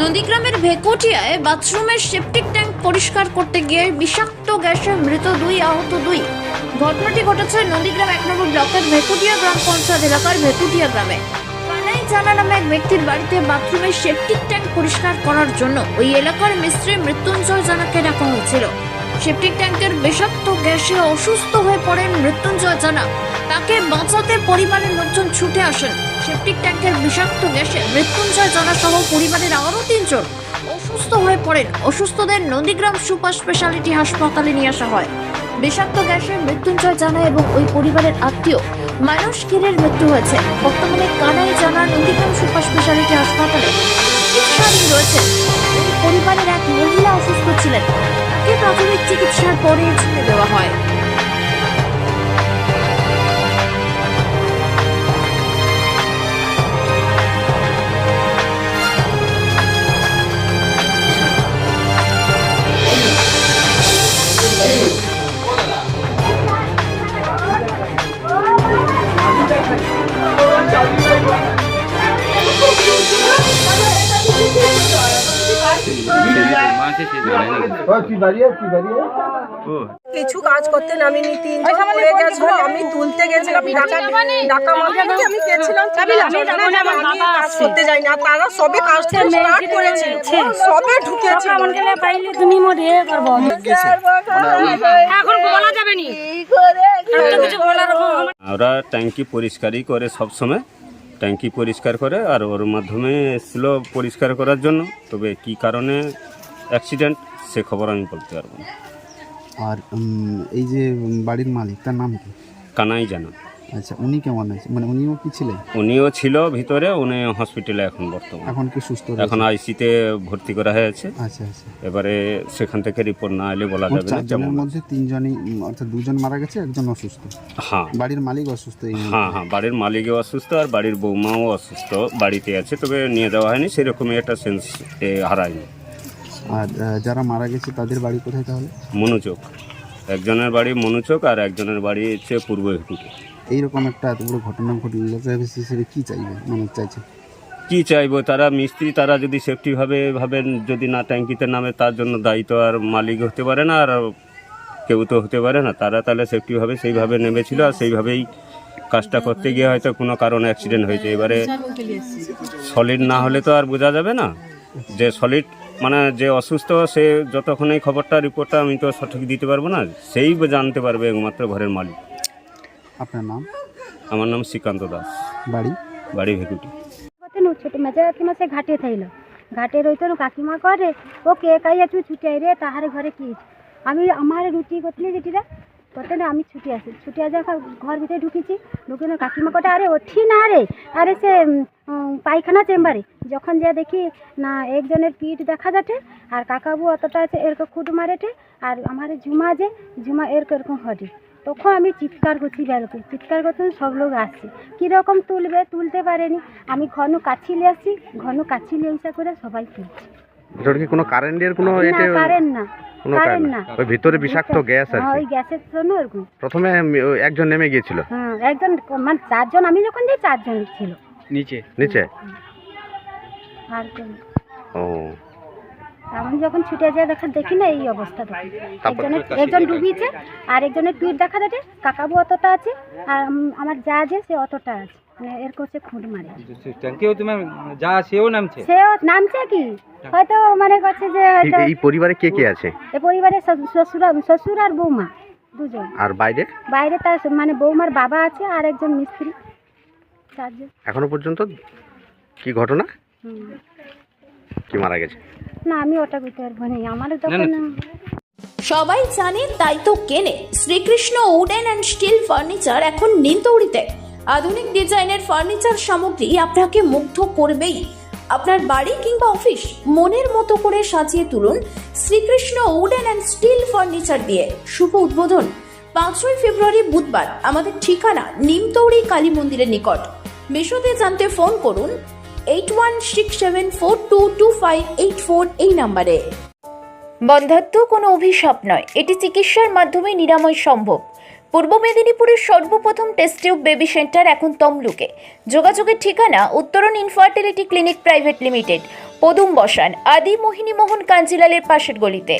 নন্দীগ্রামের ভেকুটিয়ায় বাথরুমের septic tank পরিষ্কার করতে গিয়ে বিষাক্ত গ্যাসে মৃত দুই আহত দুই। ঘটনাটি ঘটেছে নদীগ্রাম এক নম্বর ব্লকের ভেকুটিয়া গ্রাম পঞ্চায়েত এলাকার ভেকুটিয়া গ্রামে। কানাই জানা নামে এক ব্যক্তির বাড়িতে বাথরুমের সেপটিক ট্যাঙ্ক পরিষ্কার করার জন্য ওই এলাকার মিস্ত্রি মৃত্যুঞ্জয় জানাকে ডাকা হয়েছিল। সেপটিক ট্যাঙ্কের বিষাক্ত গ্যাসে অসুস্থ হয়ে পড়েন মৃত্যুঞ্জয় জানা। তাকে বাঁচাতে পরিবারের লোকজন ছুটে আসেন। সেপটিক ট্যাঙ্কের বিষাক্ত গ্যাসে মৃত্যুঞ্জয় জানা সহ পরিবারের আরও তিনজন অসুস্থ হয়ে পড়েন। অসুস্থদের নন্দীগ্রাম সুপার স্পেশালিটি হাসপাতালে নিয়ে আসা হয়। বিষাক্ত গ্যাসে মৃত্যুঞ্জয় জানা এবং ওই পরিবারের আত্মীয় মানুষ কিরের মৃত্যু হয়েছে। বর্তমানে কানাই জানা নন্দীগ্রাম সুপার স্পেশালিটি হাসপাতালে চিকিৎসাধীন রয়েছে পরিবারের এক মহিলা অসুস্থ ছিলেন। তাকে প্রাথমিক চিকিৎসার পরে ছেড়ে দেওয়া হয়। কিছু কাজ করতে নামিনি তিনজন পড়ে গেছিল আমি তুলতে গেছিলাম ডাকা আমি গেছিলাম আমি কাজ করতে যাই না তারা সবে কাজটা স্টার্ট করেছিল সবে ঢুকেছে। পাইলে তুমি মোরে করব এখন বলা যাবে নি। বলার ট্যাঙ্কি পরিষ্কারই করে সব সময় ট্যাঙ্কি পরিষ্কার করে আর ওর মাধ্যমে এসেছিল পরিষ্কার করার জন্য। তবে কি কারণে অ্যাক্সিডেন্ট সে খবর আমি বলতে পারব না। আর এই যে বাড়ির মালিক তার নাম কি? কানাই জানা আচ্ছা উনি কেমন আছে? মানে উনিও কি ছিলেন? উনিও ছিল ভিতরে উনি হসপিটালে এখন বর্তমান। এখন কি সুস্থ এখন আইসিতে ভর্তি করা হয়েছে। আচ্ছা আচ্ছা। এবারে সেখান থেকে রিপোর্ট না এলে বলা যাবে না কেমন। মধ্যে তিনজনই অর্থাৎ দুজন মারা গেছে একজন অসুস্থ। হ্যাঁ। বাড়ির মালিক অসুস্থ হ্যাঁ হ্যাঁ বাড়ির মালিকও অসুস্থ আর বাড়ির বৌমাও অসুস্থ বাড়িতে আছে তবে নিয়ে যাওয়া হয়নি সেরকমই একটা সেন্স হারায়নি। আর যারা মারা গেছে তাদের বাড়ি কোথায় তাহলে? মনোচোক একজনের বাড়ি মনোচোক আর একজনের বাড়ি হচ্ছে পূর্ব হেকুটে এইরকম একটা এত বড় ঘটনা ঘটল সার্ভিস হিসেবে কি চাইবে? মানে চাইছে? কি চাইব? তারা মিস্ত্রি, তারা যদি সেফটিভাবে ভাবেন, যদি না ট্যাঙ্কিতে নামে, তার জন্য দায়িত্ব আর মালিক হতে পারে না, আর কেউ তো হতে পারে না। তারা তাহলে সেফটিভাবে সেইভাবে নেমেছিল আর সেইভাবেই কাজটা করতে গিয়ে হয়তো কোনো কারণে অ্যাক্সিডেন্ট হয়েছে। এবারে সলিড না হলে তো আর বোঝা যাবে না। যে সলিড মানে যে অসুস্থ, সে যতক্ষণ এই খবরটা রিপোর্টটা আমি তো সঠিক দিতে পারব না, সেই জানতে পারবে একমাত্র ঘরের মালিক। আপনার নাম? আমার নাম শ্রীকান্ত দাস। বাড়ি? বাড়ি ভেকুটি। ছোট মেজা কাকিমা সে ঘাটে থাইল। ঘাটে রইতো কাকিমা করে ও কে কাইয়া তুই ছুটে আই রে তাহারে ঘরে কি আমি আমার রুটি করতে যেটিরা করতে না আমি ছুটি আসি ছুটি আসে ঘর ভিতরে ঢুকেছি ঢুকে না কাকিমা কটা আরে ওঠি না রে আরে সে পায়খানা চেম্বারে। যখন যা দেখি না একজনের পিঠ দেখা যাচ্ছে আর কাকাবু অতটা আছে এরকম খুদ মারেটে আর আমার ঝুমা যে ঝুমা এরকম এরকম হটে। তখন আমি চিৎকার করছি বেরোতে। চিৎকার করতে সব লোক আসছে। কীরকম তুলবে তুলতে পারেনি। আমি ঘন কাছি নিয়ে আসছি ঘন কাছি নিয়ে করে সবাই তুলছে এটা কি কোনো কারেন্টের কোনো না এতে কারেন্ট না। কোনো কারেন্ট কারেন্ট না। ওই ভিতরে বিষাক্ত গ্যাস আর ওই গ্যাসের জন্য এরকম। প্রথমে আমি- একজন নেমে গিয়েছিল। হ্যাঁ একজন মানে চারজন আমি যখন যাই চারজন ছিল। নিচে। নিচে? আর ও। আমি যখন ছুটে যাই দেখা দেখি না এই অবস্থা দেখি একজনের একজন ডুবিয়েছে আর একজনের পিঠ দেখা যাচ্ছে কাকাবু অতটা আছে আর আমার যা যে সে অতটা আছে। মানে এর করছে খুঁট মারে। ট্যাঙ্কিও তোমার যা সেও নামছে? সেও নামছে কি? হয়তো মানে করছে যে হয়তো এই পরিবারে কে কে আছে? পরিবারে শ্বশুর শ্বশুর আর বৌমা দুজন। আর বাইরে? বাইরে তার মানে বৌমার বাবা আছে আর একজন মিস্ত্রি। চারজন। এখনও পর্যন্ত কি ঘটনা? হুম। কি মারা গেছে? না আমি ওটা বুঝতে পারব না আমারও তখন সবাই জানে তাই তো কেনে। Shrikrishna wooden and steel furniture এখন নিমতৌড়িতে। আধুনিক ডিজাইনের ফার্নিচার সামগ্রী আপনাকে মুগ্ধ করবেই। আপনার বাড়ি কিংবা অফিস মনের মতো করে সাজিয়ে তুলুন Shrikrishna wooden and steel furniture দিয়ে। শুভ উদ্বোধন। পাঁচই ফেব্রুয়ারি বুধবার আমাদের ঠিকানা নিমতৌড়ি কালী মন্দিরের নিকট। বিশদে জানতে ফোন করুন eight one six seven four two two five eight four এই নাম্বারে। বন্ধাত্ম কোনো অভিশাপ নয়, এটি চিকিৎসার মাধ্যমে নিরাময় সম্ভব। পূর্ব মেদিনীপুরের সর্বপ্রথম টেস্ট টিউব বেবি সেন্টার এখন তমলুকে। যোগাযোগের ঠিকানা উত্তরণ ইনফার্টিলিটি ক্লিনিক প্রাইভেট লিমিটেড পদুম বসান, আদি মোহিনী মোহন কাঞ্জিলালের পাশের গলিতে।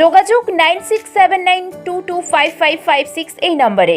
যোগাযোগ nine six seven nine two two five five five six এই নম্বরে।